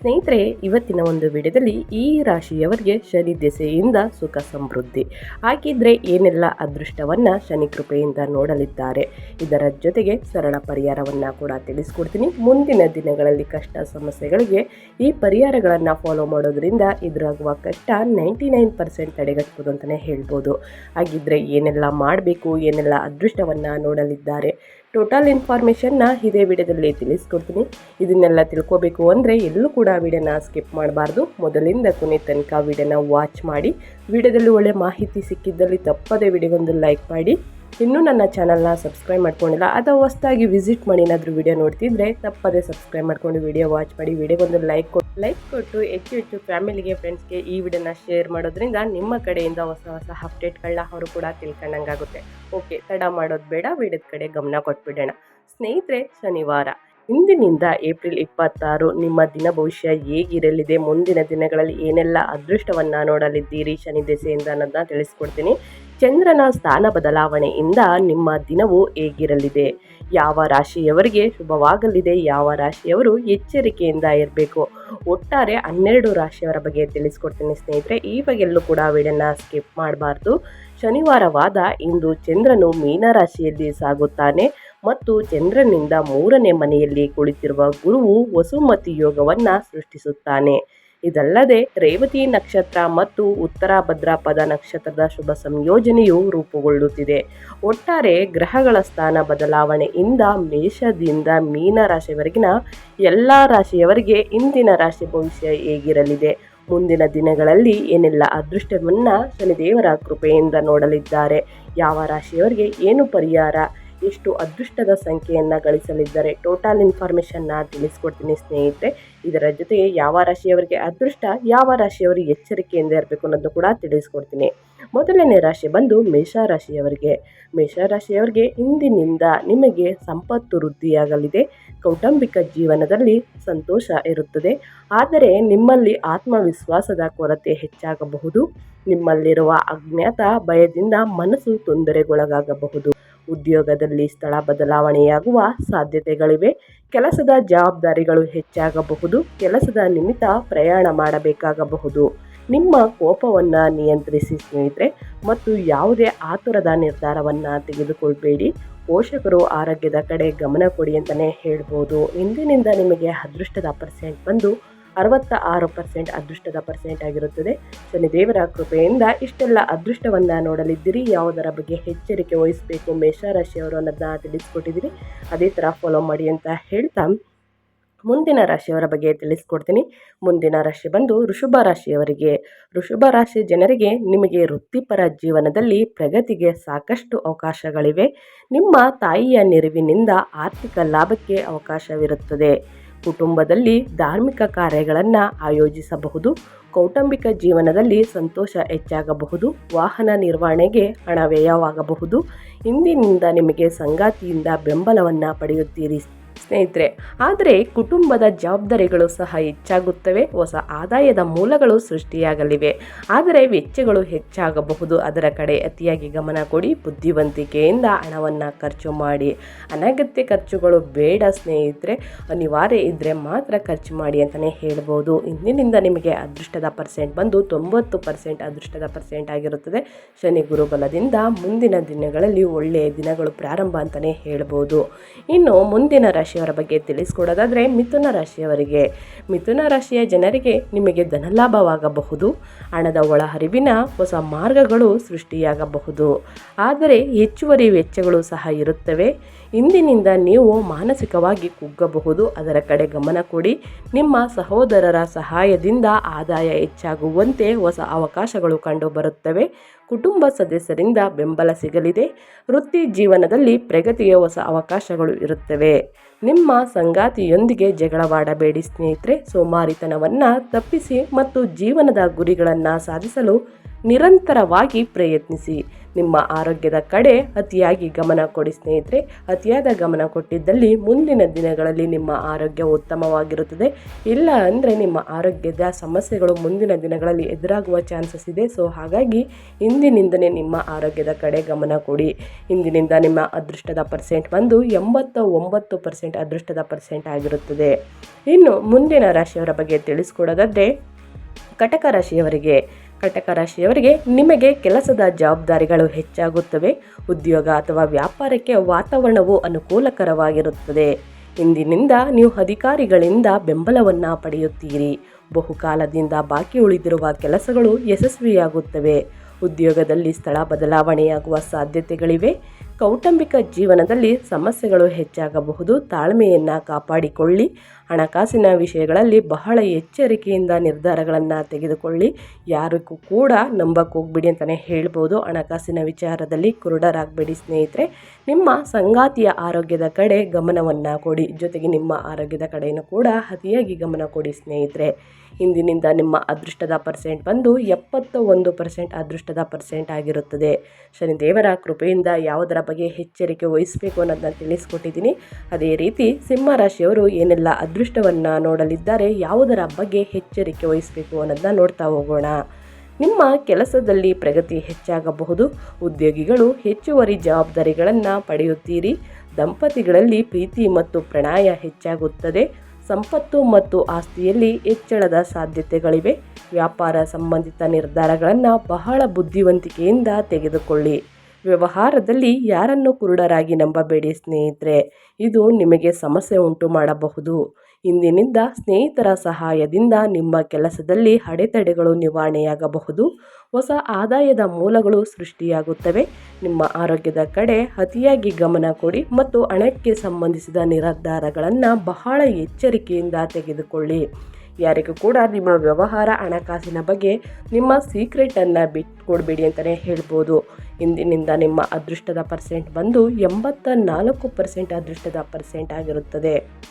ಸ್ನೇಹಿತರೆ, ಇವತ್ತಿನ ಒಂದು ವಿಡಿಯೋದಲ್ಲಿ ಈ ರಾಶಿಯವರಿಗೆ ಶನಿ ದೆಸೆಯಿಂದ ಸುಖ ಸಮೃದ್ಧಿ. ಹಾಗಿದ್ರೆ ಏನೆಲ್ಲ ಅದೃಷ್ಟವನ್ನು ಶನಿ ಕೃಪೆಯಿಂದ ನೋಡಲಿದ್ದಾರೆ? ಇದರ ಜೊತೆಗೆ ಸರಳ ಪರಿಹಾರವನ್ನು ಕೂಡ ತಿಳಿಸ್ಕೊಡ್ತೀನಿ. ಮುಂದಿನ ದಿನಗಳಲ್ಲಿ ಕಷ್ಟ ಸಮಸ್ಯೆಗಳಿಗೆ ಈ ಪರಿಹಾರಗಳನ್ನು ಫಾಲೋ ಮಾಡೋದ್ರಿಂದ ಎದುರಾಗುವ ಕಷ್ಟ ನೈಂಟಿ ನೈನ್ ಪರ್ಸೆಂಟ್ ತಡೆಗಟ್ಬೋದು ಅಂತಲೇ ಹೇಳ್ಬೋದು. ಹಾಗಿದ್ರೆ ಏನೆಲ್ಲ ಮಾಡಬೇಕು, ಏನೆಲ್ಲ ಅದೃಷ್ಟವನ್ನು ನೋಡಲಿದ್ದಾರೆ? ಟೋಟಲ್ ಇನ್ಫಾರ್ಮೇಷನ್ನ ಇದೇ ವಿಡಿಯೋದಲ್ಲಿ ತಿಳಿಸ್ಕೊಡ್ತೀನಿ. ಇದನ್ನೆಲ್ಲ ತಿಳ್ಕೊಬೇಕು ಅಂದರೆ ಎಲ್ಲೂ ಕೂಡ ವಿಡಿಯೋನ ಸ್ಕಿಪ್ ಮಾಡಬಾರ್ದು. ಮೊದಲಿಂದ ಕೊನೆ ತನಕ ವಿಡಿಯೋನ ವಾಚ್ ಮಾಡಿ. ವಿಡಿಯೋದಲ್ಲಿ ಒಳ್ಳೆ ಮಾಹಿತಿ ಸಿಕ್ಕಿದ್ದಲ್ಲಿ ತಪ್ಪದೇ ವಿಡಿಯೋಗೊಂದು ಲೈಕ್ ಮಾಡಿ. ಇನ್ನೂ ನನ್ನ ಚಾನಲ್ನ ಸಬ್ಸ್ಕ್ರೈಬ್ ಮಾಡ್ಕೊಂಡಿಲ್ಲ, ಅಥವಾ ಹೊಸದಾಗಿ ವಿಸಿಟ್ ಮಾಡಿ ಏನಾದರೂ ವಿಡಿಯೋ ನೋಡ್ತಿದ್ರೆ ತಪ್ಪದೇ ಸಬ್ಸ್ಕ್ರೈಬ್ ಮಾಡ್ಕೊಂಡು ವಿಡಿಯೋ ವಾಚ್ ಮಾಡಿ ವಿಡಿಯೋಗೊಂದು ಲೈಕ್ ಕೊಟ್ಟು ಲೈಕ್ ಕೊಟ್ಟು ಹೆಚ್ಚು ಹೆಚ್ಚು ಫ್ಯಾಮಿಲಿಗೆ ಫ್ರೆಂಡ್ಸ್ಗೆ ಈ ವಿಡಿಯೋನ ಶೇರ್ ಮಾಡೋದ್ರಿಂದ ನಿಮ್ಮ ಕಡೆಯಿಂದ ಹೊಸ ಹೊಸ ಅಪ್ಡೇಟ್ಗಳನ್ನ ಅವರು ಕೂಡ ತಿಳ್ಕೊಂಡಂಗಾಗುತ್ತೆ. ಓಕೆ, ತಡ ಮಾಡೋದು ಬೇಡ, ವಿಡಿಯೋದ ಕಡೆ ಗಮನ ಕೊಟ್ಬಿಡೋಣ. ಸ್ನೇಹಿತರೆ, ಶನಿವಾರ. ಇಂದಿನಿಂದ ಏಪ್ರಿಲ್ ಇಪ್ಪತ್ತಾರು ನಿಮ್ಮ ದಿನ ಭವಿಷ್ಯ ಹೇಗಿರಲಿದೆ? ಮುಂದಿನ ದಿನಗಳಲ್ಲಿ ಏನೆಲ್ಲ ಅದೃಷ್ಟವನ್ನು ನೋಡಲಿದ್ದೀರಿ? ಶನಿ ದೆಸೆಯಿಂದ ಅನ್ನೋದನ್ನ ತಿಳಿಸ್ಕೊಡ್ತೀನಿ. ಚಂದ್ರನ ಸ್ಥಾನ ಬದಲಾವಣೆಯಿಂದ ನಿಮ್ಮ ದಿನವು ಹೇಗಿರಲಿದೆ? ಯಾವ ರಾಶಿಯವರಿಗೆ ಶುಭವಾಗಲಿದೆ? ಯಾವ ರಾಶಿಯವರು ಎಚ್ಚರಿಕೆಯಿಂದ ಇರಬೇಕು? ಒಟ್ಟಾರೆ ಹನ್ನೆರಡು ರಾಶಿಯವರ ಬಗ್ಗೆ ತಿಳಿಸ್ಕೊಡ್ತೀನಿ ಸ್ನೇಹಿತರೆ. ಈ ಬಗ್ಗೆಲ್ಲೂ ಕೂಡ ವಿಡಿಯೋನ ಸ್ಕಿಪ್ ಮಾಡಬಾರ್ದು. ಶನಿವಾರವಾದ ಇಂದು ಚಂದ್ರನು ಮೀನರಾಶಿಯಲ್ಲಿ ಸಾಗುತ್ತಾನೆ. ಮತ್ತು ಚಂದ್ರನಿಂದ ಮೂರನೇ ಮನೆಯಲ್ಲಿ ಕುಳಿತಿರುವ ಗುರುವು ವಸುಮತಿ ಯೋಗವನ್ನು ಸೃಷ್ಟಿಸುತ್ತಾನೆ. ಇದಲ್ಲದೆ ರೇವತಿ ನಕ್ಷತ್ರ ಮತ್ತು ಉತ್ತರ ಭದ್ರಾಪದ ನಕ್ಷತ್ರದ ಶುಭ ಸಂಯೋಜನೆಯು ರೂಪುಗೊಳ್ಳುತ್ತಿದೆ. ಒಟ್ಟಾರೆ ಗ್ರಹಗಳ ಸ್ಥಾನ ಬದಲಾವಣೆಯಿಂದ ಮೇಷದಿಂದ ಮೀನ ರಾಶಿಯವರೆಗಿನ ಎಲ್ಲ ರಾಶಿಯವರಿಗೆ ಇಂದಿನ ರಾಶಿ ಭವಿಷ್ಯ ಹೇಗಿರಲಿದೆ? ಮುಂದಿನ ದಿನಗಳಲ್ಲಿ ಏನೆಲ್ಲ ಅದೃಷ್ಟವನ್ನು ಶನಿದೇವರ ಕೃಪೆಯಿಂದ ನೋಡಲಿದ್ದಾರೆ? ಯಾವ ರಾಶಿಯವರಿಗೆ ಏನು ಪರಿಹಾರ? ಎಷ್ಟು ಅದೃಷ್ಟದ ಸಂಖ್ಯೆಯನ್ನು ಗಳಿಸಲಿದ್ದಾರೆ. ಟೋಟಲ್ ಇನ್ಫಾರ್ಮೇಷನ್ನ ತಿಳಿಸ್ಕೊಡ್ತೀನಿ ಸ್ನೇಹಿತರೆ. ಇದರ ಜೊತೆಗೆ ಯಾವ ರಾಶಿಯವರಿಗೆ ಅದೃಷ್ಟ, ಯಾವ ರಾಶಿಯವರಿಗೆ ಎಚ್ಚರಿಕೆಯಿಂದ ಇರಬೇಕು ಅನ್ನೋದು ಕೂಡ ತಿಳಿಸ್ಕೊಡ್ತೀನಿ. ಮೊದಲನೇ ರಾಶಿ ಬಂದು ಮೇಷರಾಶಿಯವರಿಗೆ ಮೇಷರಾಶಿಯವರಿಗೆ ಇಂದಿನಿಂದ ನಿಮಗೆ ಸಂಪತ್ತು ವೃದ್ಧಿಯಾಗಲಿದೆ. ಕೌಟುಂಬಿಕ ಜೀವನದಲ್ಲಿ ಸಂತೋಷ ಇರುತ್ತದೆ. ಆದರೆ ನಿಮ್ಮಲ್ಲಿ ಆತ್ಮವಿಶ್ವಾಸದ ಕೊರತೆ ಹೆಚ್ಚಾಗಬಹುದು. ನಿಮ್ಮಲ್ಲಿರುವ ಅಜ್ಞಾತ ಭಯದಿಂದ ಮನಸ್ಸು ತೊಂದರೆಗೊಳಗಾಗಬಹುದು. ಉದ್ಯೋಗದಲ್ಲಿ ಸ್ಥಳ ಬದಲಾವಣೆಯಾಗುವ ಸಾಧ್ಯತೆಗಳಿವೆ. ಕೆಲಸದ ಜವಾಬ್ದಾರಿಗಳು ಹೆಚ್ಚಾಗಬಹುದು. ಕೆಲಸದ ನಿಮಿತ್ತ ಪ್ರಯಾಣ ಮಾಡಬೇಕಾಗಬಹುದು. ನಿಮ್ಮ ಕೋಪವನ್ನು ನಿಯಂತ್ರಿಸಿ ಸ್ನೇಹಿತರೆ ಮತ್ತು ಯಾವುದೇ ಆತುರದ ನಿರ್ಧಾರವನ್ನು ತೆಗೆದುಕೊಳ್ಬೇಡಿ. ಪೋಷಕರು ಆರೋಗ್ಯದ ಕಡೆ ಗಮನ ಕೊಡಿ ಅಂತಲೇ ಹೇಳ್ಬೋದು. ಇಂದಿನಿಂದ ನಿಮಗೆ ಅದೃಷ್ಟದ ಪರ್ಸೆಂಟ್ ಬಂದು ಅರವತ್ತ ಆರು ಪರ್ಸೆಂಟ್ ಅದೃಷ್ಟದ ಪರ್ಸೆಂಟ್ ಆಗಿರುತ್ತದೆ. ಶನಿದೇವರ ಕೃಪೆಯಿಂದ ಇಷ್ಟೆಲ್ಲ ಅದೃಷ್ಟವನ್ನು ನೋಡಲಿದ್ದೀರಿ. ಯಾವುದರ ಬಗ್ಗೆ ಎಚ್ಚರಿಕೆ ವಹಿಸಬೇಕು ಮೇಷರಾಶಿಯವರು ಅನ್ನೋದನ್ನ ತಿಳಿಸ್ಕೊಟ್ಟಿದ್ದೀರಿ. ಅದೇ ಥರ ಫಾಲೋ ಮಾಡಿ ಅಂತ ಹೇಳ್ತಾ ಮುಂದಿನ ರಾಶಿಯವರ ಬಗ್ಗೆ ತಿಳಿಸ್ಕೊಡ್ತೀನಿ. ಮುಂದಿನ ರಾಶಿ ಬಂದು ಋಷಭ ರಾಶಿಯವರಿಗೆ. ಋಷಭ ರಾಶಿ ಜನರಿಗೆ ನಿಮಗೆ ವೃತ್ತಿಪರ ಜೀವನದಲ್ಲಿ ಪ್ರಗತಿಗೆ ಸಾಕಷ್ಟು ಅವಕಾಶಗಳಿವೆ. ನಿಮ್ಮ ತಾಯಿಯ ನೆರವಿನಿಂದ ಆರ್ಥಿಕ ಲಾಭಕ್ಕೆ ಅವಕಾಶವಿರುತ್ತದೆ. ಕುಟುಂಬದಲ್ಲಿ ಧಾರ್ಮಿಕ ಕಾರ್ಯಗಳನ್ನು ಆಯೋಜಿಸಬಹುದು, ಕೌಟುಂಬಿಕ ಜೀವನದಲ್ಲಿ ಸಂತೋಷ ಹೆಚ್ಚಾಗಬಹುದು, ವಾಹನ ನಿರ್ವಹಣೆಗೆ ಹಣ ವ್ಯಯವಾಗಬಹುದು. ಇಂದಿನಿಂದ ನಿಮಗೆ ಸಂಗಾತಿಯಿಂದ ಬೆಂಬಲವನ್ನು ಪಡೆಯುತ್ತೀರಿ. ಸ್ನೇಹಿತರೆ, ಆದರೆ ಕುಟುಂಬದ ಜವಾಬ್ದಾರಿಗಳು ಸಹ ಹೆಚ್ಚಾಗುತ್ತವೆ, ಹೊಸ ಆದಾಯದ ಮೂಲಗಳು ಸೃಷ್ಟಿಯಾಗಲಿವೆ. ಆದರೆ ವೆಚ್ಚಗಳು ಹೆಚ್ಚಾಗಬಹುದು, ಅದರ ಕಡೆ ಅತಿಯಾಗಿ ಗಮನ ಕೊಡಿ, ಬುದ್ಧಿವಂತಿಕೆಯಿಂದ ಹಣವನ್ನು ಖರ್ಚು ಮಾಡಿ. ಅನಗತ್ಯ ಖರ್ಚುಗಳು ಬೇಡ ಸ್ನೇಹಿತರೆ, ಅನಿವಾರ್ಯ ಇದ್ದರೆ ಮಾತ್ರ ಖರ್ಚು ಮಾಡಿ ಅಂತಲೇ ಹೇಳ್ಬೋದು. ಇಂದಿನಿಂದ ನಿಮಗೆ ಅದೃಷ್ಟದ ಪರ್ಸೆಂಟ್ ಬಂದು ತೊಂಬತ್ತು ಪರ್ಸೆಂಟ್ ಅದೃಷ್ಟದ ಪರ್ಸೆಂಟ್ ಆಗಿರುತ್ತದೆ. ಶನಿ ಗುರುಬಲದಿಂದ ಮುಂದಿನ ದಿನಗಳಲ್ಲಿ ಒಳ್ಳೆಯ ದಿನಗಳು ಪ್ರಾರಂಭ ಅಂತಲೇ ಹೇಳ್ಬೋದು. ಇನ್ನು ಮುಂದಿನ ರಾಶಿಯವರ ಬಗ್ಗೆ ತಿಳಿಸ್ಕೊಡೋದಾದರೆ ಮಿಥುನ ರಾಶಿಯವರಿಗೆ. ಮಿಥುನ ರಾಶಿಯ ಜನರಿಗೆ ನಿಮಗೆ ಧನಲಾಭವಾಗಬಹುದು. ಹಣದ ಒಳಹರಿವಿನ ಹೊಸ ಮಾರ್ಗಗಳು ಸೃಷ್ಟಿಯಾಗಬಹುದು. ಆದರೆ ಹೆಚ್ಚುವರಿ ವೆಚ್ಚಗಳು ಸಹ ಇರುತ್ತವೆ. ಇಂದಿನಿಂದ ನೀವು ಮಾನಸಿಕವಾಗಿ ಕುಗ್ಗಬಹುದು. ಅದರ ಕಡೆ ಗಮನ ಕೊಡಿ. ನಿಮ್ಮ ಸಹೋದರರ ಸಹಾಯದಿಂದ ಆದಾಯ ಹೆಚ್ಚಾಗುವಂತೆ ಹೊಸ ಅವಕಾಶಗಳು ಕಂಡುಬರುತ್ತವೆ. ಕುಟುಂಬ ಸದಸ್ಯರಿಂದ ಬೆಂಬಲ ಸಿಗಲಿದೆ. ವೃತ್ತಿ ಜೀವನದಲ್ಲಿ ಪ್ರಗತಿಯ ಹೊಸ ಅವಕಾಶಗಳು ಇರುತ್ತವೆ. ನಿಮ್ಮ ಸಂಗಾತಿಯೊಂದಿಗೆ ಜಗಳವಾಡಬೇಡಿ ಸ್ನೇಹಿತರೆ. ಸೋಮಾರಿತನವನ್ನು ತಪ್ಪಿಸಿ ಮತ್ತು ಜೀವನದ ಗುರಿಗಳನ್ನು ಸಾಧಿಸಲು ನಿರಂತರವಾಗಿ ಪ್ರಯತ್ನಿಸಿ. ನಿಮ್ಮ ಆರೋಗ್ಯದ ಕಡೆ ಅತಿಯಾಗಿ ಗಮನ ಕೊಡಿ ಸ್ನೇಹಿತರೆ. ಅತಿಯಾದ ಗಮನ ಕೊಟ್ಟಿದ್ದಲ್ಲಿ ಮುಂದಿನ ದಿನಗಳಲ್ಲಿ ನಿಮ್ಮ ಆರೋಗ್ಯ ಉತ್ತಮವಾಗಿರುತ್ತದೆ. ಇಲ್ಲ ಅಂದರೆ ನಿಮ್ಮ ಆರೋಗ್ಯದ ಸಮಸ್ಯೆಗಳು ಮುಂದಿನ ದಿನಗಳಲ್ಲಿ ಎದುರಾಗುವ ಚಾನ್ಸಸ್ ಇದೆ. ಸೊ, ಹಾಗಾಗಿ ಇಂದಿನಿಂದನೇ ನಿಮ್ಮ ಆರೋಗ್ಯದ ಕಡೆ ಗಮನ ಕೊಡಿ. ಇಂದಿನಿಂದ ನಿಮ್ಮ ಅದೃಷ್ಟದ ಪರ್ಸೆಂಟ್ ಬಂದು ಎಂಬತ್ತ ಒಂಬತ್ತು ಪರ್ಸೆಂಟ್ ಅದೃಷ್ಟದ ಪರ್ಸೆಂಟ್ ಆಗಿರುತ್ತದೆ. ಇನ್ನು ಮುಂದಿನ ರಾಶಿಯವರ ಬಗ್ಗೆ ತಿಳಿಸ್ಕೊಡೋದಾದರೆ, ಕಟಕ ರಾಶಿಯವರಿಗೆ. ಕಟಕ ರಾಶಿಯವರಿಗೆ ನಿಮಗೆ ಕೆಲಸದ ಜವಾಬ್ದಾರಿಗಳು ಹೆಚ್ಚಾಗುತ್ತವೆ. ಉದ್ಯೋಗ ಅಥವಾ ವ್ಯಾಪಾರಕ್ಕೆ ವಾತಾವರಣವು ಅನುಕೂಲಕರವಾಗಿರುತ್ತದೆ. ಇಂದಿನಿಂದ ನೀವು ಅಧಿಕಾರಿಗಳಿಂದ ಬೆಂಬಲವನ್ನು ಪಡೆಯುತ್ತೀರಿ. ಬಹುಕಾಲದಿಂದ ಬಾಕಿ ಉಳಿದಿರುವ ಕೆಲಸಗಳು ಯಶಸ್ವಿಯಾಗುತ್ತವೆ. ಉದ್ಯೋಗದಲ್ಲಿ ಸ್ಥಳ ಬದಲಾವಣೆಯಾಗುವ ಸಾಧ್ಯತೆಗಳಿವೆ. ಕೌಟುಂಬಿಕ ಜೀವನದಲ್ಲಿ ಸಮಸ್ಯೆಗಳು ಹೆಚ್ಚಾಗಬಹುದು. ತಾಳ್ಮೆಯನ್ನು ಕಾಪಾಡಿಕೊಳ್ಳಿ. ಹಣಕಾಸಿನ ವಿಷಯಗಳಲ್ಲಿ ಬಹಳ ಎಚ್ಚರಿಕೆಯಿಂದ ನಿರ್ಧಾರಗಳನ್ನು ತೆಗೆದುಕೊಳ್ಳಿ. ಯಾರಿಗೂ ಕೂಡ ನಂಬಕ್ಕೆ ಹೋಗ್ಬಿಡಿ ಅಂತಲೇ ಹೇಳ್ಬೋದು. ಹಣಕಾಸಿನ ವಿಚಾರದಲ್ಲಿ ಕುರುಡರಾಗಬೇಡಿ ಸ್ನೇಹಿತರೆ. ನಿಮ್ಮ ಸಂಗಾತಿಯ ಆರೋಗ್ಯದ ಕಡೆ ಗಮನವನ್ನು ಕೊಡಿ. ಜೊತೆಗೆ ನಿಮ್ಮ ಆರೋಗ್ಯದ ಕಡೆಯೂ ಕೂಡ ಅತಿಯಾಗಿ ಗಮನ ಕೊಡಿ ಸ್ನೇಹಿತರೆ. ಇಂದಿನಿಂದ ನಿಮ್ಮ ಅದೃಷ್ಟದ ಪರ್ಸೆಂಟ್ ಬಂದು ಎಪ್ಪತ್ತ ಒಂದು ಪರ್ಸೆಂಟ್ ಅದೃಷ್ಟದ ಪರ್ಸೆಂಟ್ ಆಗಿರುತ್ತದೆ. ಶನಿದೇವರ ಕೃಪೆಯಿಂದ ಯಾವುದರ ಬಗ್ಗೆ ಎಚ್ಚರಿಕೆ ವಹಿಸಬೇಕು ಅನ್ನೋದನ್ನ ತಿಳಿಸ್ಕೊಟ್ಟಿದ್ದೀನಿ. ಅದೇ ರೀತಿ ಸಿಂಹ ಏನೆಲ್ಲ ಏನೆಲ್ಲ ಅದೃಷ್ಟವನ್ನು ನೋಡಲಿದ್ದಾರೆ, ಯಾವುದರ ಬಗ್ಗೆ ಎಚ್ಚರಿಕೆ ವಹಿಸಬೇಕು ಅನ್ನೋದನ್ನ ನೋಡ್ತಾ ಹೋಗೋಣ. ನಿಮ್ಮ ಕೆಲಸದಲ್ಲಿ ಪ್ರಗತಿ ಹೆಚ್ಚಾಗಬಹುದು, ಉದ್ಯೋಗಿಗಳು ಹೆಚ್ಚುವರಿ ಜವಾಬ್ದಾರಿಗಳನ್ನು ಪಡೆಯುತ್ತೀರಿ. ದಂಪತಿಗಳಲ್ಲಿ ಪ್ರೀತಿ ಮತ್ತು ಪ್ರಣಯ ಹೆಚ್ಚಾಗುತ್ತದೆ. ಸಂಪತ್ತು ಮತ್ತು ಆಸ್ತಿಯಲ್ಲಿ ಹೆಚ್ಚಳದ ಸಾಧ್ಯತೆಗಳಿವೆ. ವ್ಯಾಪಾರ ಸಂಬಂಧಿತ ನಿರ್ಧಾರಗಳನ್ನು ಬಹಳ ಬುದ್ಧಿವಂತಿಕೆಯಿಂದ ತೆಗೆದುಕೊಳ್ಳಿ. ವ್ಯವಹಾರದಲ್ಲಿ ಯಾರನ್ನು ಕುರುಡರಾಗಿ ನಂಬಬೇಡಿ ಸ್ನೇಹಿತರೆ, ಇದು ನಿಮಗೆ ಸಮಸ್ಯೆ ಉಂಟು ಮಾಡಬಹುದು. ಇಂದಿನಿಂದ ಸ್ನೇಹಿತರ ಸಹಾಯದಿಂದ ನಿಮ್ಮ ಕೆಲಸದಲ್ಲಿ ಅಡೆತಡೆಗಳು ನಿವಾರಣೆಯಾಗಬಹುದು. ಹೊಸ ಆದಾಯದ ಮೂಲಗಳು ಸೃಷ್ಟಿಯಾಗುತ್ತವೆ. ನಿಮ್ಮ ಆರೋಗ್ಯದ ಕಡೆ ಅತಿಯಾಗಿ ಗಮನ ಕೊಡಿ ಮತ್ತು ಹಣಕ್ಕೆ ಸಂಬಂಧಿಸಿದ ನಿರ್ಧಾರಗಳನ್ನು ಬಹಳ ಎಚ್ಚರಿಕೆಯಿಂದ ತೆಗೆದುಕೊಳ್ಳಿ. ಯಾರಿಗೂ ಕೂಡ ನಿಮ್ಮ ವ್ಯವಹಾರ ಹಣಕಾಸಿನ ಬಗ್ಗೆ ನಿಮ್ಮ ಸೀಕ್ರೆಟನ್ನು ಬಿಟ್ಕೊಡ್ಬೇಡಿ ಅಂತಲೇ ಹೇಳ್ಬೋದು. ಇಂದಿನಿಂದ ನಿಮ್ಮ ಅದೃಷ್ಟದ ಪರ್ಸೆಂಟ್ ಬಂದು ಎಂಬತ್ತ ನಾಲ್ಕು ಪರ್ಸೆಂಟ್ ಅದೃಷ್ಟದ ಪರ್ಸೆಂಟ್ ಆಗಿರುತ್ತದೆ.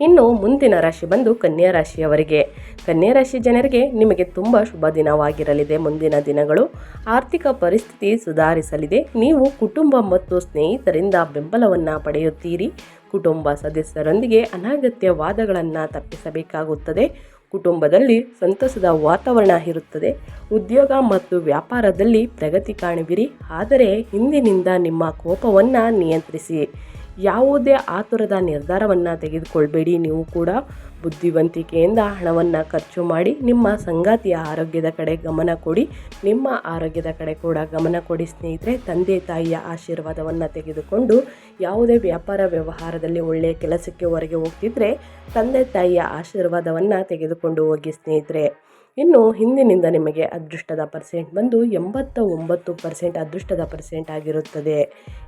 ಇನ್ನು ಮುಂದಿನ ರಾಶಿ ಬಂದು ಕನ್ಯಾ ರಾಶಿಯವರಿಗೆ. ಕನ್ಯಾ ರಾಶಿ ಜನರಿಗೆ ನಿಮಗೆ ತುಂಬ ಶುಭ ದಿನವಾಗಿರಲಿದೆ. ಮುಂದಿನ ದಿನಗಳು ಆರ್ಥಿಕ ಪರಿಸ್ಥಿತಿ ಸುಧಾರಿಸಲಿದೆ. ನೀವು ಕುಟುಂಬ ಮತ್ತು ಸ್ನೇಹಿತರಿಂದ ಬೆಂಬಲವನ್ನು ಪಡೆಯುತ್ತೀರಿ. ಕುಟುಂಬ ಸದಸ್ಯರೊಂದಿಗೆ ಅನಗತ್ಯ ವಾದಗಳನ್ನು ತಪ್ಪಿಸಬೇಕಾಗುತ್ತದೆ. ಕುಟುಂಬದಲ್ಲಿ ಸಂತಸದ ವಾತಾವರಣ ಇರುತ್ತದೆ. ಉದ್ಯೋಗ ಮತ್ತು ವ್ಯಾಪಾರದಲ್ಲಿ ಪ್ರಗತಿ ಕಾಣುವಿರಿ. ಆದರೆ ಹಿಂದಿನಿಂದ ನಿಮ್ಮ ಕೋಪವನ್ನು ನಿಯಂತ್ರಿಸಿ. ಯಾವುದೇ ಆತುರದ ನಿರ್ಧಾರವನ್ನು ತೆಗೆದುಕೊಳ್ಬೇಡಿ. ನೀವು ಕೂಡ ಬುದ್ಧಿವಂತಿಕೆಯಿಂದ ಹಣವನ್ನು ಖರ್ಚು ಮಾಡಿ ನಿಮ್ಮ ಸಂಗಾತಿಯ ಆರೋಗ್ಯದ ಕಡೆ ಗಮನ ಕೊಡಿ. ನಿಮ್ಮ ಆರೋಗ್ಯದ ಕಡೆ ಕೂಡ ಗಮನ ಕೊಡಿ ಸ್ನೇಹಿತರೆ. ತಂದೆ, ತಾಯಿಯ ಆಶೀರ್ವಾದವನ್ನು ತೆಗೆದುಕೊಂಡು ಯಾವುದೇ ವ್ಯಾಪಾರ ವ್ಯವಹಾರದಲ್ಲಿ ಒಳ್ಳೆಯ ಕೆಲಸಕ್ಕೆ ಹೊರಗೆ ಹೋಗ್ತಿದ್ರೆ ತಂದೆ, ತಾಯಿಯ ಆಶೀರ್ವಾದವನ್ನು ತೆಗೆದುಕೊಂಡು ಹೋಗಿ ಸ್ನೇಹಿತರೆ. ಇನ್ನು ಹಿಂದಿನಿಂದ ನಿಮಗೆ ಅದೃಷ್ಟದ ಪರ್ಸೆಂಟ್ ಬಂದು ಎಂಬತ್ತ ಒಂಬತ್ತು ಪರ್ಸೆಂಟ್ ಅದೃಷ್ಟದ ಪರ್ಸೆಂಟ್ ಆಗಿರುತ್ತದೆ.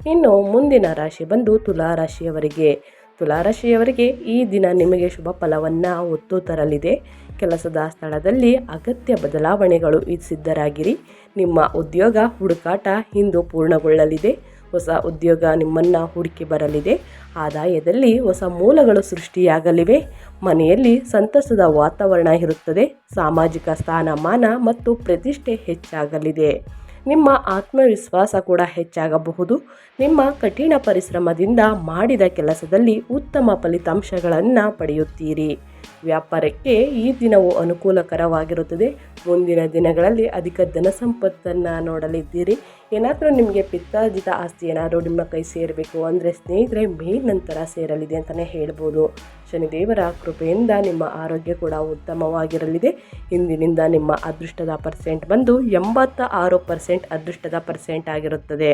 ಇನ್ನು ಮುಂದಿನ ರಾಶಿ ಬಂದು ತುಲಾ ರಾಶಿಯವರಿಗೆ. ತುಲಾರಾಶಿಯವರಿಗೆ ಈ ದಿನ ನಿಮಗೆ ಶುಭ ಫಲವನ್ನು ಒತ್ತು ತರಲಿದೆ. ಕೆಲಸದ ಸ್ಥಳದಲ್ಲಿ ಅಗತ್ಯ ಬದಲಾವಣೆಗಳು ಸಿದ್ಧರಾಗಿರಿ. ನಿಮ್ಮ ಉದ್ಯೋಗ ಹುಡುಕಾಟ ಇಂದು ಪೂರ್ಣಗೊಳ್ಳಲಿದೆ. ಹೊಸ ಉದ್ಯೋಗ ನಿಮ್ಮನ್ನು ಹುಡುಕಿ ಬರಲಿದೆ. ಆದಾಯದಲ್ಲಿ ಹೊಸ ಮೂಲಗಳು ಸೃಷ್ಟಿಯಾಗಲಿವೆ. ಮನೆಯಲ್ಲಿ ಸಂತಸದ ವಾತಾವರಣ ಇರುತ್ತದೆ. ಸಾಮಾಜಿಕ ಸ್ಥಾನಮಾನ ಮತ್ತು ಪ್ರತಿಷ್ಠೆ ಹೆಚ್ಚಾಗಲಿದೆ. ನಿಮ್ಮ ಆತ್ಮವಿಶ್ವಾಸ ಕೂಡ ಹೆಚ್ಚಾಗಬಹುದು. ನಿಮ್ಮ ಕಠಿಣ ಪರಿಶ್ರಮದಿಂದ ಮಾಡಿದ ಕೆಲಸದಲ್ಲಿ ಉತ್ತಮ ಫಲಿತಾಂಶಗಳನ್ನು ಪಡೆಯುತ್ತೀರಿ. ವ್ಯಾಪಾರಕ್ಕೆ ಈ ದಿನವು ಅನುಕೂಲಕರವಾಗಿರುತ್ತದೆ. ಮುಂದಿನ ದಿನಗಳಲ್ಲಿ ಅಧಿಕ ಧನ ಸಂಪತ್ತನ್ನು ನೋಡಲಿದ್ದೀರಿ. ಏನಾದರೂ ನಿಮಗೆ ಪಿತ್ತಾರ್ಜಿತ ಆಸ್ತಿ ಏನಾದರೂ ನಿಮ್ಮ ಕೈ ಸೇರಬೇಕು ಅಂದರೆ ಸ್ನೇಹಿತರೆ ಮೇ ನಂತರ ಸೇರಲಿದೆ ಅಂತಲೇ ಹೇಳ್ಬೋದು. ಶನಿದೇವರ ಕೃಪೆಯಿಂದ ನಿಮ್ಮ ಆರೋಗ್ಯ ಕೂಡ ಉತ್ತಮವಾಗಿರಲಿದೆ. ಇಂದಿನಿಂದ ನಿಮ್ಮ ಅದೃಷ್ಟದ ಪರ್ಸೆಂಟ್ ಬಂದು ಎಂಬತ್ತ ಆರು ಪರ್ಸೆಂಟ್ ಅದೃಷ್ಟದ ಪರ್ಸೆಂಟ್ ಆಗಿರುತ್ತದೆ.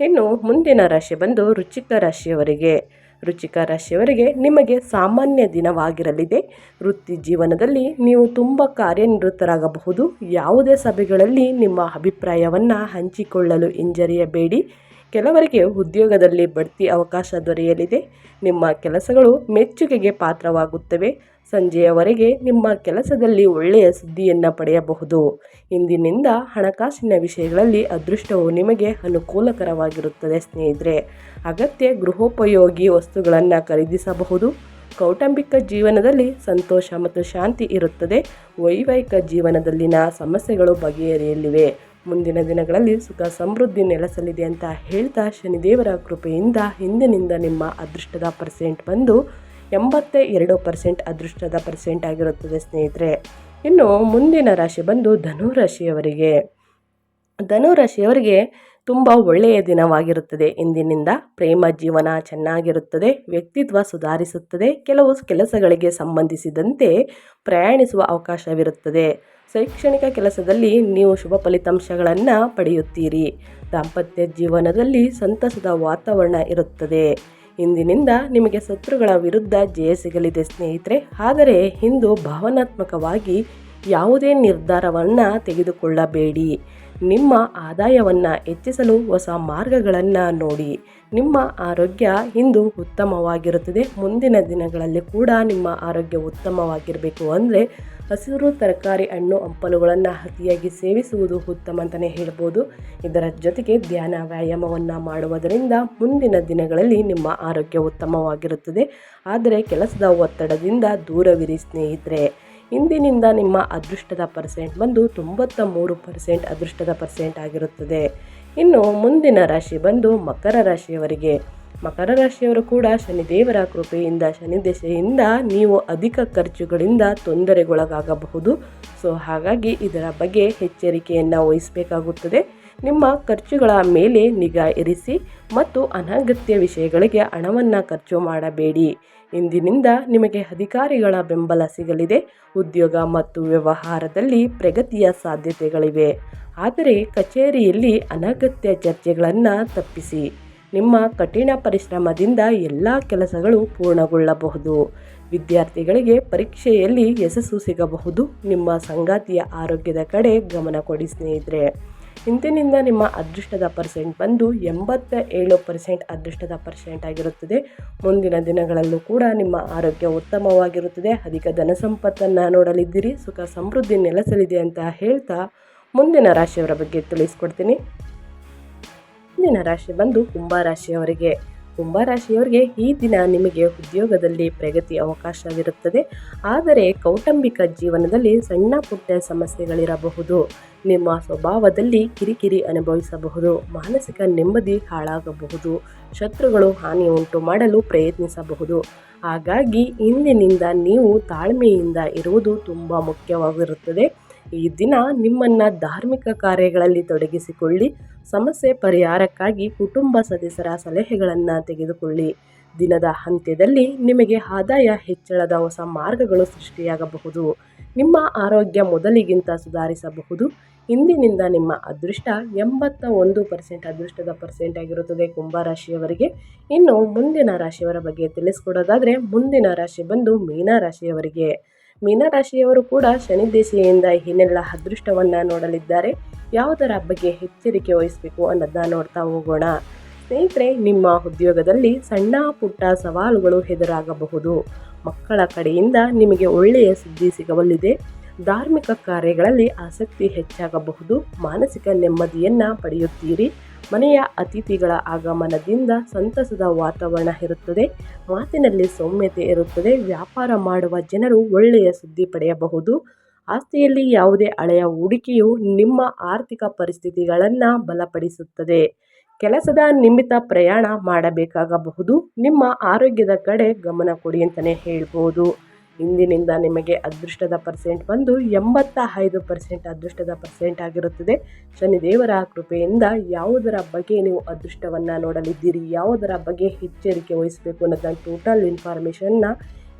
ಇನ್ನು ಮುಂದಿನ ರಾಶಿ ಬಂದು ರುಚಿಕ ರಾಶಿಯವರಿಗೆ. ರುಚಿಕ ರಾಶಿಯವರಿಗೆ ನಿಮಗೆ ಸಾಮಾನ್ಯ ದಿನವಾಗಿರಲಿದೆ. ವೃತ್ತಿ ಜೀವನದಲ್ಲಿ ನೀವು ತುಂಬ ಕಾರ್ಯನಿರತರಾಗಬಹುದು. ಯಾವುದೇ ಸಭೆಗಳಲ್ಲಿ ನಿಮ್ಮ ಅಭಿಪ್ರಾಯವನ್ನು ಹಂಚಿಕೊಳ್ಳಲು ಹಿಂಜರಿಯಬೇಡಿ. ಕೆಲವರಿಗೆ ಉದ್ಯೋಗದಲ್ಲಿ ಬಡ್ತಿ ಅವಕಾಶ ದೊರೆಯಲಿದೆ. ನಿಮ್ಮ ಕೆಲಸಗಳು ಮೆಚ್ಚುಗೆಗೆ ಪಾತ್ರವಾಗುತ್ತವೆ. ಸಂಜೆಯವರೆಗೆ ನಿಮ್ಮ ಕೆಲಸದಲ್ಲಿ ಒಳ್ಳೆಯ ಸುದ್ದಿಯನ್ನು ಪಡೆಯಬಹುದು. ಇಂದಿನಿಂದ ಹಣಕಾಸಿನ ವಿಷಯಗಳಲ್ಲಿ ಅದೃಷ್ಟವು ನಿಮಗೆ ಅನುಕೂಲಕರವಾಗಿರುತ್ತದೆ ಸ್ನೇಹಿತರೆ. ಅಗತ್ಯ ಗೃಹೋಪಯೋಗಿ ವಸ್ತುಗಳನ್ನು ಖರೀದಿಸಬಹುದು. ಕೌಟುಂಬಿಕ ಜೀವನದಲ್ಲಿ ಸಂತೋಷ ಮತ್ತು ಶಾಂತಿ ಇರುತ್ತದೆ. ವೈವಾಹಿಕ ಜೀವನದಲ್ಲಿನ ಸಮಸ್ಯೆಗಳು ಬಗೆಹರಿಯಲಿವೆ. ಮುಂದಿನ ದಿನಗಳಲ್ಲಿ ಸುಖ ಸಮೃದ್ಧಿ ನೆಲೆಸಲಿದೆ ಅಂತ ಹೇಳ್ತಾ ಶನಿದೇವರ ಕೃಪೆಯಿಂದ ಹಿಂದಿನಿಂದ ನಿಮ್ಮ ಅದೃಷ್ಟದ ಪರ್ಸೆಂಟ್ ಬಂದು ಎಂಬತ್ತ ಎರಡು ಪರ್ಸೆಂಟ್ ಅದೃಷ್ಟದ ಪರ್ಸೆಂಟ್ ಆಗಿರುತ್ತದೆ ಸ್ನೇಹಿತರೆ. ಇನ್ನು ಮುಂದಿನ ರಾಶಿ ಬಂದು ಧನು ರಾಶಿಯವರಿಗೆ ತುಂಬ ಒಳ್ಳೆಯ ದಿನವಾಗಿರುತ್ತದೆ. ಇಂದಿನಿಂದ ಪ್ರೇಮ ಜೀವನ ಚೆನ್ನಾಗಿರುತ್ತದೆ, ವ್ಯಕ್ತಿತ್ವ ಸುಧಾರಿಸುತ್ತದೆ, ಕೆಲವು ಕೆಲಸಗಳಿಗೆ ಸಂಬಂಧಿಸಿದಂತೆ ಪ್ರಯಾಣಿಸುವ ಅವಕಾಶವಿರುತ್ತದೆ. ಶೈಕ್ಷಣಿಕ ಕೆಲಸದಲ್ಲಿ ನೀವು ಶುಭ ಫಲಿತಾಂಶಗಳನ್ನು ಪಡೆಯುತ್ತೀರಿ. ದಾಂಪತ್ಯ ಜೀವನದಲ್ಲಿ ಸಂತಸದ ವಾತಾವರಣ ಇರುತ್ತದೆ. ಇಂದಿನಿಂದ ನಿಮಗೆ ಶತ್ರುಗಳ ವಿರುದ್ಧ ಜಯ ಸಿಗಲಿದೆ ಸ್ನೇಹಿತರೆ. ಆದರೆ ಇಂದು ಭಾವನಾತ್ಮಕವಾಗಿ ಯಾವುದೇ ನಿರ್ಧಾರವನ್ನು ತೆಗೆದುಕೊಳ್ಳಬೇಡಿ. ನಿಮ್ಮ ಆದಾಯವನ್ನು ಹೆಚ್ಚಿಸಲು ಹೊಸ ಮಾರ್ಗಗಳನ್ನು ನೋಡಿ. ನಿಮ್ಮ ಆರೋಗ್ಯ ಇಂದು ಉತ್ತಮವಾಗಿರುತ್ತದೆ. ಮುಂದಿನ ದಿನಗಳಲ್ಲಿ ಕೂಡ ನಿಮ್ಮ ಆರೋಗ್ಯ ಉತ್ತಮವಾಗಿರಬೇಕು ಅಂದರೆ ಹಸಿರು ತರಕಾರಿ ಹಣ್ಣು ಹಂಪಲುಗಳನ್ನು ಅತಿಯಾಗಿ ಸೇವಿಸುವುದು ಉತ್ತಮ ಅಂತಲೇ ಹೇಳ್ಬೋದು. ಇದರ ಜೊತೆಗೆ ಧ್ಯಾನ ವ್ಯಾಯಾಮವನ್ನು ಮಾಡುವುದರಿಂದ ಮುಂದಿನ ದಿನಗಳಲ್ಲಿ ನಿಮ್ಮ ಆರೋಗ್ಯ ಉತ್ತಮವಾಗಿರುತ್ತದೆ. ಆದರೆ ಕೆಲಸದ ಒತ್ತಡದಿಂದ ದೂರವಿರಿ ಸ್ನೇಹಿತರೆ. ಇಂದಿನಿಂದ ನಿಮ್ಮ ಅದೃಷ್ಟದ ಪರ್ಸೆಂಟ್ ಬಂದು ತೊಂಬತ್ತ ಮೂರು ಪರ್ಸೆಂಟ್ ಅದೃಷ್ಟದ ಪರ್ಸೆಂಟ್ ಆಗಿರುತ್ತದೆ. ಇನ್ನು ಮುಂದಿನ ರಾಶಿ ಬಂದು ಮಕರ ರಾಶಿಯವರಿಗೆ. ಮಕರ ರಾಶಿಯವರು ಕೂಡ ಶನಿದೇವರ ಕೃಪೆಯಿಂದ, ಶನಿ ದೆಸೆಯಿಂದ ನೀವು ಅಧಿಕ ಖರ್ಚುಗಳಿಂದ ತೊಂದರೆಗೊಳಗಾಗಬಹುದು. ಸೊ ಹಾಗಾಗಿ ಇದರ ಬಗ್ಗೆ ಎಚ್ಚರಿಕೆಯನ್ನು ವಹಿಸಬೇಕಾಗುತ್ತದೆ. ನಿಮ್ಮ ಖರ್ಚುಗಳ ಮೇಲೆ ನಿಗಾ ಇರಿಸಿ ಮತ್ತು ಅನಗತ್ಯ ವಿಷಯಗಳಿಗೆ ಹಣವನ್ನು ಖರ್ಚು ಮಾಡಬೇಡಿ. ಇಂದಿನಿಂದ ನಿಮಗೆ ಅಧಿಕಾರಿಗಳ ಬೆಂಬಲ ಸಿಗಲಿದೆ. ಉದ್ಯೋಗ ಮತ್ತು ವ್ಯವಹಾರದಲ್ಲಿ ಪ್ರಗತಿಯ ಸಾಧ್ಯತೆಗಳಿವೆ. ಆದರೆ ಕಚೇರಿಯಲ್ಲಿ ಅನಗತ್ಯ ಚರ್ಚೆಗಳನ್ನು ತಪ್ಪಿಸಿ. ನಿಮ್ಮ ಕಠಿಣ ಪರಿಶ್ರಮದಿಂದ ಎಲ್ಲ ಕೆಲಸಗಳು ಪೂರ್ಣಗೊಳ್ಳಬಹುದು. ವಿದ್ಯಾರ್ಥಿಗಳಿಗೆ ಪರೀಕ್ಷೆಯಲ್ಲಿ ಯಶಸ್ಸು ಸಿಗಬಹುದು. ನಿಮ್ಮ ಸಂಗಾತಿಯ ಆರೋಗ್ಯದ ಕಡೆ ಗಮನ ಕೊಡಿ ಸ್ನೇಹಿತರೆ. ಇಂದಿನಿಂದ ನಿಮ್ಮ ಅದೃಷ್ಟದ ಪರ್ಸೆಂಟ್ ಬಂದು ಎಂಬತ್ತ ಏಳು ಪರ್ಸೆಂಟ್ ಅದೃಷ್ಟದ ಪರ್ಸೆಂಟ್ ಆಗಿರುತ್ತದೆ. ಮುಂದಿನ ದಿನಗಳಲ್ಲೂ ಕೂಡ ನಿಮ್ಮ ಆರೋಗ್ಯ ಉತ್ತಮವಾಗಿರುತ್ತದೆ. ಅಧಿಕ ಧನ ಸಂಪತ್ತನ್ನು ನೋಡಲಿದ್ದೀರಿ. ಸುಖ ಸಮೃದ್ಧಿ ನೆಲೆಸಲಿದೆ ಅಂತ ಹೇಳ್ತಾ ಮುಂದಿನ ರಾಶಿಯವರ ಬಗ್ಗೆ ತಿಳಿಸ್ಕೊಡ್ತೀನಿ. ಮುಂದಿನ ರಾಶಿ ಬಂದು ಕುಂಭರಾಶಿಯವರಿಗೆ ಕುಂಭರಾಶಿಯವರಿಗೆ ಈ ದಿನ ನಿಮಗೆ ಉದ್ಯೋಗದಲ್ಲಿ ಪ್ರಗತಿ ಅವಕಾಶವಿರುತ್ತದೆ. ಆದರೆ ಕೌಟುಂಬಿಕ ಜೀವನದಲ್ಲಿ ಸಣ್ಣ ಪುಟ್ಟ ಸಮಸ್ಯೆಗಳಿರಬಹುದು. ನಿಮ್ಮ ಸ್ವಭಾವದಲ್ಲಿ ಕಿರಿಕಿರಿ ಅನುಭವಿಸಬಹುದು. ಮಾನಸಿಕ ನೆಮ್ಮದಿ ಹಾಳಾಗಬಹುದು. ಶತ್ರುಗಳು ಹಾನಿ ಉಂಟು ಮಾಡಲು ಪ್ರಯತ್ನಿಸಬಹುದು. ಹಾಗಾಗಿ ಇಂದಿನಿಂದ ನೀವು ತಾಳ್ಮೆಯಿಂದ ಇರುವುದು ತುಂಬ ಮುಖ್ಯವಾಗಿರುತ್ತದೆ. ಈ ದಿನ ನಿಮ್ಮನ್ನು ಧಾರ್ಮಿಕ ಕಾರ್ಯಗಳಲ್ಲಿ ತೊಡಗಿಸಿಕೊಳ್ಳಿ, ಸಮಸ್ಯೆ ಪರಿಹಾರಕ್ಕಾಗಿ ಕುಟುಂಬ ಸದಸ್ಯರ ಸಲಹೆಗಳನ್ನು ತೆಗೆದುಕೊಳ್ಳಿ. ದಿನದ ಅಂತ್ಯದಲ್ಲಿ ನಿಮಗೆ ಆದಾಯ ಹೆಚ್ಚಳದ ಹೊಸ ಮಾರ್ಗಗಳು ಸೃಷ್ಟಿಯಾಗಬಹುದು. ನಿಮ್ಮ ಆರೋಗ್ಯ ಮೊದಲಿಗಿಂತ ಸುಧಾರಿಸಬಹುದು. ಇಂದಿನಿಂದ ನಿಮ್ಮ ಅದೃಷ್ಟ ಎಂಬತ್ತ ಒಂದು ಪರ್ಸೆಂಟ್ ಅದೃಷ್ಟದ ಪರ್ಸೆಂಟ್ ಆಗಿರುತ್ತದೆ ಕುಂಭರಾಶಿಯವರಿಗೆ ಇನ್ನು ಮುಂದಿನ ರಾಶಿಯವರ ಬಗ್ಗೆ ತಿಳಿಸ್ಕೊಡೋದಾದರೆ ಮುಂದಿನ ರಾಶಿ ಬಂದು ಮೀನರಾಶಿಯವರಿಗೆ ಮೀನರಾಶಿಯವರು ಕೂಡ ಶನಿ ದೇಶೆಯಿಂದ ಏನೆಲ್ಲ ಅದೃಷ್ಟವನ್ನು ನೋಡಲಿದ್ದಾರೆ. ಯಾವುದರ ಬಗ್ಗೆ ಎಚ್ಚರಿಕೆ ವಹಿಸಬೇಕು ಅನ್ನೋದನ್ನ ನೋಡ್ತಾ ಹೋಗೋಣ. ಸ್ನೇಹಿತರೆ, ನಿಮ್ಮ ಉದ್ಯೋಗದಲ್ಲಿ ಸಣ್ಣ ಪುಟ್ಟ ಸವಾಲುಗಳು ಎದುರಾಗಬಹುದು. ಮಕ್ಕಳ ಕಡೆಯಿಂದ ನಿಮಗೆ ಒಳ್ಳೆಯ ಸುದ್ದಿ ಸಿಗಬಲ್ಲಿದೆ ಧಾರ್ಮಿಕ ಕಾರ್ಯಗಳಲ್ಲಿ ಆಸಕ್ತಿ ಹೆಚ್ಚಾಗಬಹುದು. ಮಾನಸಿಕ ನೆಮ್ಮದಿಯನ್ನು ಪಡೆಯುತ್ತೀರಿ. ಮನೆಯ ಅತಿಥಿಗಳ ಆಗಮನದಿಂದ ಸಂತಸದ ವಾತಾವರಣ ಇರುತ್ತದೆ. ಮಾತಿನಲ್ಲಿ ಸೌಮ್ಯತೆ ಇರುತ್ತದೆ. ವ್ಯಾಪಾರ ಮಾಡುವ ಜನರು ಒಳ್ಳೆಯ ಸುದ್ದಿ ಪಡೆಯಬಹುದು. ಆಸ್ತಿಯಲ್ಲಿ ಯಾವುದೇ ಹಳೆಯ ಹೂಡಿಕೆಯು ನಿಮ್ಮ ಆರ್ಥಿಕ ಪರಿಸ್ಥಿತಿಗಳನ್ನು ಬಲಪಡಿಸುತ್ತದೆ. ಕೆಲಸದ ನಿಮಿತ್ತ ಪ್ರಯಾಣ ಮಾಡಬೇಕಾಗಬಹುದು. ನಿಮ್ಮ ಆರೋಗ್ಯದ ಕಡೆ ಗಮನ ಕೊಡಿ ಅಂತಲೇ ಹೇಳ್ಬೋದು. ಇಂದಿನಿಂದ ನಿಮಗೆ ಅದೃಷ್ಟದ ಪರ್ಸೆಂಟ್ ಬಂದು ಎಂಬತ್ತ ಐದು ಪರ್ಸೆಂಟ್ ಅದೃಷ್ಟದ ಪರ್ಸೆಂಟ್ ಆಗಿರುತ್ತದೆ. ಶನಿದೇವರ ಕೃಪೆಯಿಂದ ಯಾವುದರ ಬಗ್ಗೆ ನೀವು ಅದೃಷ್ಟವನ್ನು ನೋಡಲಿದ್ದೀರಿ? ಯಾವುದರ ಬಗ್ಗೆ ಎಚ್ಚರಿಕೆ ವಹಿಸಬೇಕು ಅನ್ನೋದನ್ನ ಟೋಟಲ್ ಇನ್ಫಾರ್ಮೇಷನ್ನ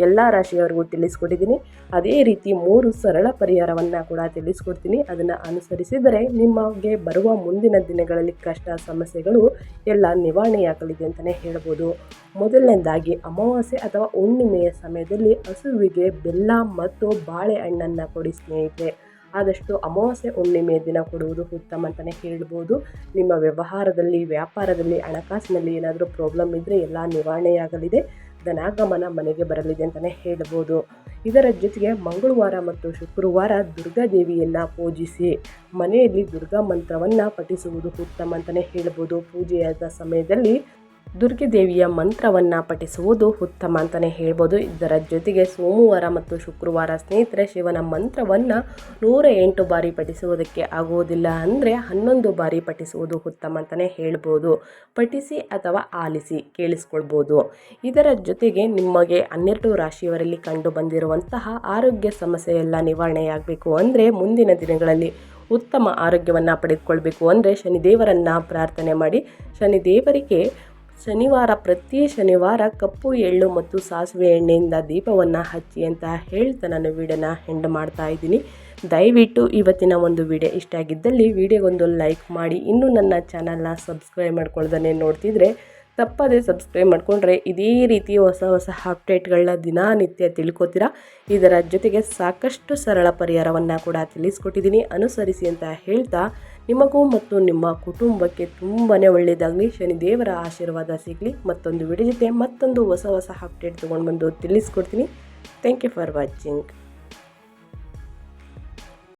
ಎಲ್ಲ ರಾಶಿಯವರಿಗೂ ತಿಳಿಸ್ಕೊಟ್ಟಿದ್ದೀನಿ. ಅದೇ ರೀತಿ ಮೂರು ಸರಳ ಪರಿಹಾರವನ್ನು ಕೂಡ ತಿಳಿಸ್ಕೊಡ್ತೀನಿ. ಅದನ್ನು ಅನುಸರಿಸಿದರೆ ನಿಮಗೆ ಬರುವ ಮುಂದಿನ ದಿನಗಳಲ್ಲಿ ಕಷ್ಟ, ಸಮಸ್ಯೆಗಳು ಎಲ್ಲ ನಿವಾರಣೆಯಾಗಲಿದೆ ಅಂತಲೇ ಹೇಳ್ಬೋದು. ಮೊದಲನೇದಾಗಿ ಅಮಾವಾಸ್ಯೆ ಅಥವಾ ಹುಣ್ಣಿಮೆಯ ಸಮಯದಲ್ಲಿ ಹಸುವಿಗೆ ಬೆಲ್ಲ ಮತ್ತು ಬಾಳೆಹಣ್ಣನ್ನು ಕೊಡಿ ಸ್ನೇಹಿತರೆ. ಆದಷ್ಟು ಅಮಾವಾಸ್ಯೆ, ಹುಣ್ಣಿಮೆಯ ದಿನ ಕೊಡುವುದು ಉತ್ತಮ ಅಂತಲೇ ಹೇಳ್ಬೋದು. ನಿಮ್ಮ ವ್ಯವಹಾರದಲ್ಲಿ, ವ್ಯಾಪಾರದಲ್ಲಿ, ಹಣಕಾಸಿನಲ್ಲಿ ಏನಾದರೂ ಪ್ರಾಬ್ಲಮ್ ಇದ್ದರೆ ಎಲ್ಲ ನಿವಾರಣೆಯಾಗಲಿದೆ. ಧನಾಗಮನ ಮನೆಗೆ ಬರಲಿದೆ ಅಂತಲೇ ಹೇಳ್ಬೋದು. ಇದರ ಜೊತೆಗೆ ಮಂಗಳವಾರ ಮತ್ತು ಶುಕ್ರವಾರ ದುರ್ಗಾ ದೇವಿಯನ್ನು ಪೂಜಿಸಿ ಮನೆಯಲ್ಲಿ ದುರ್ಗಾ ಮಂತ್ರವನ್ನು ಪಠಿಸುವುದು ಉತ್ತಮ ಅಂತಲೇ ಹೇಳ್ಬೋದು. ಪೂಜೆಯಾದ ಸಮಯದಲ್ಲಿ ದುರ್ಗೆ ದೇವಿಯ ಮಂತ್ರವನ್ನು ಪಠಿಸುವುದು ಉತ್ತಮ ಅಂತಲೇ ಹೇಳ್ಬೋದು. ಇದರ ಜೊತೆಗೆ ಸೋಮವಾರ ಮತ್ತು ಶುಕ್ರವಾರ ಸ್ನೇಹಿತರೆ ಶಿವನ ಮಂತ್ರವನ್ನು ನೂರ ಎಂಟು ಬಾರಿ ಪಠಿಸುವುದಕ್ಕೆ ಆಗುವುದಿಲ್ಲ ಅಂದರೆ ಹನ್ನೊಂದು ಬಾರಿ ಪಠಿಸುವುದು ಉತ್ತಮ ಅಂತಲೇ ಹೇಳ್ಬೋದು. ಪಠಿಸಿ ಅಥವಾ ಆಲಿಸಿ ಕೇಳಿಸ್ಕೊಳ್ಬೋದು. ಇದರ ಜೊತೆಗೆ ನಿಮಗೆ ಹನ್ನೆರಡು ರಾಶಿಯವರಲ್ಲಿ ಕಂಡು ಬಂದಿರುವಂತಹ ಆರೋಗ್ಯ ಸಮಸ್ಯೆ ಎಲ್ಲ ನಿವಾರಣೆಯಾಗಬೇಕು ಅಂದರೆ ಮುಂದಿನ ದಿನಗಳಲ್ಲಿ ಉತ್ತಮ ಆರೋಗ್ಯವನ್ನು ಪಡೆದುಕೊಳ್ಬೇಕು ಅಂದರೆ ಶನಿದೇವರನ್ನು ಪ್ರಾರ್ಥನೆ ಮಾಡಿ. ಶನಿದೇವರಿಗೆ ಶನಿವಾರ ಪ್ರತಿ ಶನಿವಾರ ಕಪ್ಪು ಎಳ್ಳು ಮತ್ತು ಸಾಸಿವೆ ಎಣ್ಣೆಯಿಂದ ದೀಪವನ್ನು ಹಚ್ಚಿ ಅಂತ ಹೇಳ್ತಾ ನಾನು ವಿಡಿಯೋನ ಹೆಂಡ್ ಮಾಡ್ತಾ ಇದ್ದೀನಿ. ದಯವಿಟ್ಟು ಇವತ್ತಿನ ಒಂದು ವಿಡಿಯೋ ಇಷ್ಟ ಆಗಿದ್ದಲ್ಲಿ ವಿಡಿಯೋಗೊಂದು ಲೈಕ್ ಮಾಡಿ. ಇನ್ನೂ ನನ್ನ ಚಾನಲ್ನ ಸಬ್ಸ್ಕ್ರೈಬ್ ಮಾಡ್ಕೊಳ್ದೇ ನೋಡ್ತಿದ್ರೆ ತಪ್ಪದೇ ಸಬ್ಸ್ಕ್ರೈಬ್ ಮಾಡಿಕೊಂಡ್ರೆ ಇದೇ ರೀತಿ ಹೊಸ ಹೊಸ ಅಪ್ಡೇಟ್ಗಳನ್ನ ದಿನನಿತ್ಯ ತಿಳ್ಕೊತೀರಾ? ಇದರ ಜೊತೆಗೆ ಸಾಕಷ್ಟು ಸರಳ ಪರಿಹಾರವನ್ನು ಕೂಡ ತಿಳಿಸ್ಕೊಟ್ಟಿದ್ದೀನಿ. ಅನುಸರಿಸಿ ಅಂತ ಹೇಳ್ತಾ ನಿಮಗೂ ಮತ್ತು ನಿಮ್ಮ ಕುಟುಂಬಕ್ಕೆ ತುಂಬಾ ಒಳ್ಳೆಯದಾಗಲಿ ಶನಿದೇವರ ಆಶೀರ್ವಾದ ಸಿಗಲಿ. ಮತ್ತೊಂದು ವಿಡಿಯೋ ಜೊತೆ ಮತ್ತೊಂದು ಹೊಸ ಹೊಸ ಅಪ್ಡೇಟ್ ತೊಗೊಂಡು ಬಂದು ತಿಳಿಸ್ಕೊಡ್ತೀನಿ. Thank you for watching